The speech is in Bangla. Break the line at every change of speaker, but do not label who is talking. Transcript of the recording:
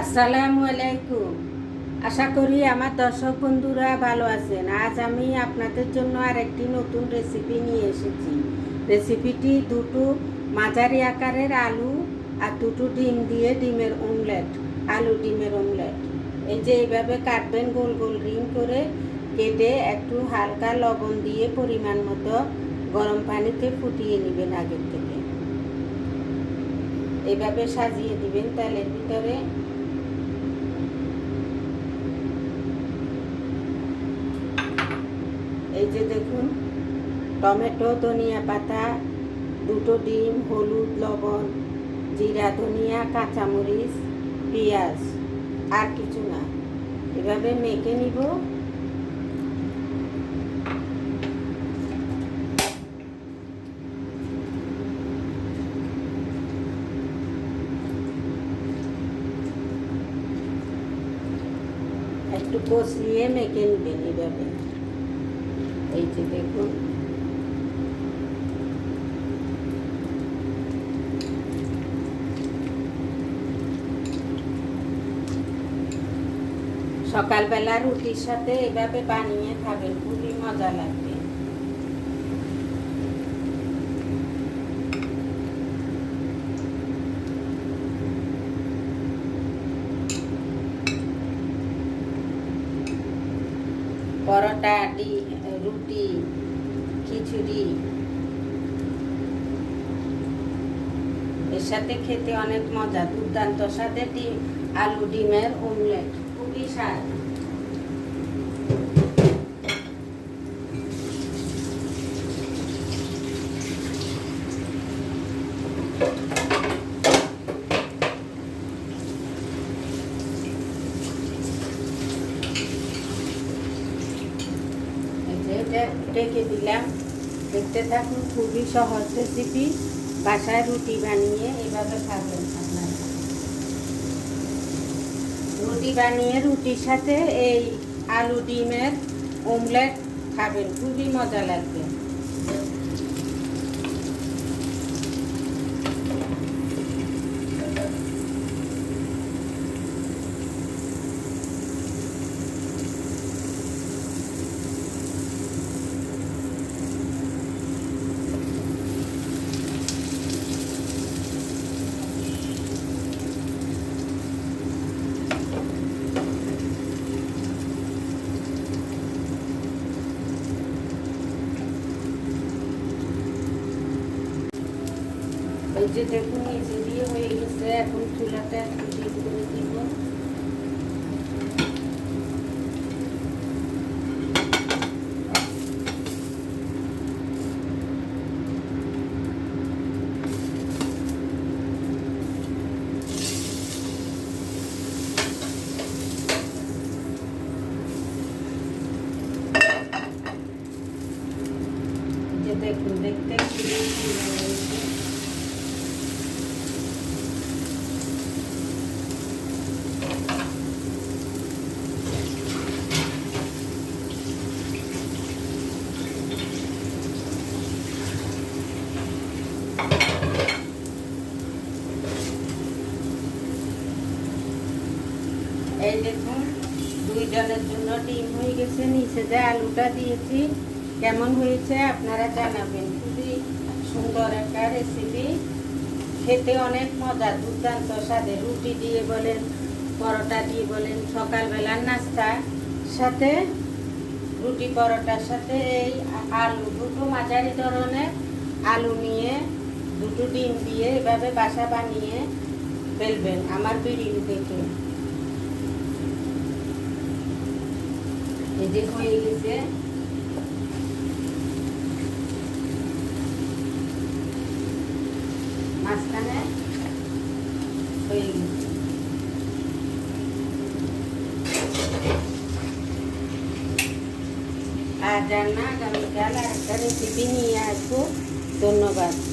আসসালামু আলাইকুম। আশা করি আমার দর্শক বন্ধুরা ভালো আছেন। আজ আমি আপনাদের জন্য আর একটি নতুন রেসিপি নিয়ে এসেছি। রেসিপিটি দুটো মাঝারি আকারের আলু আর দুটো ডিম দিয়ে ডিমের অমলেট আলু ডিমের অমলেট এই যে এইভাবে কাটবেন, গোল গোল রিং করে কেটে একটু হালকা লবণ দিয়ে পরিমাণ মতো গরম পানিতে ফুটিয়ে নেবেন আগের থেকে। এভাবে সাজিয়ে দিবেন তেলের ভিতরে। এই যে দেখুন, টমেটো, ধনিয়া পাতা, দুটো ডিম, হলুদ, লবণ, জিরা, ধনিয়া, কাঁচামরিচ, পেঁয়াজ, আর কিছু না। এভাবে মেখে নিব। একটু কষিয়ে মেখে নেবেন এভাবে। এই যে দেখুন। সকালবেলা রুটির সাথে এভাবে বানিয়ে খাবেন খুবই মজা লাগবে। পরোটা ডি রুটি, খিচুড়ি। এর সাথে খেতে অনেক মজা। দুর্দান্ত সাথে ডিম, আলু ডিমের অমলেট খুবই স্বাদ। এটা রেখে দিলাম। দেখতে থাকুন, খুবই সহজ রেসিপি বাসায় রুটি বানিয়ে এভাবে খাবেন আপনারা। রুটি বানিয়ে রুটির সাথে এই আলু, ডিমের অমলেট খাবেন। খুবই মজা লাগবে। এই যে দেখুন নিচে দিয়ে হয়ে গেছে, এখন চুলাটা একটু ঠিক করে দিব দেখুন, দেখতে খুবই সুন্দর হয়েছে এই দেখুন, দুই দুইজনের জন্য ডিম হয়ে গেছে, নিচে যে আলুটা দিয়েছি, কেমন হয়েছে আপনারা জানাবেন। খুবই সুন্দর একটা রেসিপি খেতে অনেক মজা, দুর্দান্ত স্বাদে। রুটি দিয়ে বলেন, পরোটা দিয়ে বলেন, সকালবেলার নাস্তা। সাথে রুটি পরোটার সাথে এই আলু, দুটো মাঝারি ধরনের আলু নিয়ে, দুটো ডিম দিয়ে এভাবে বাসা বানিয়ে ফেলবেন আমার ভিডিও দেখে। হয়ে গেছে হয়ে গেছে আর রান্না আগামীকাল একটা রেসিপি নিয়ে আসব। ধন্যবাদ।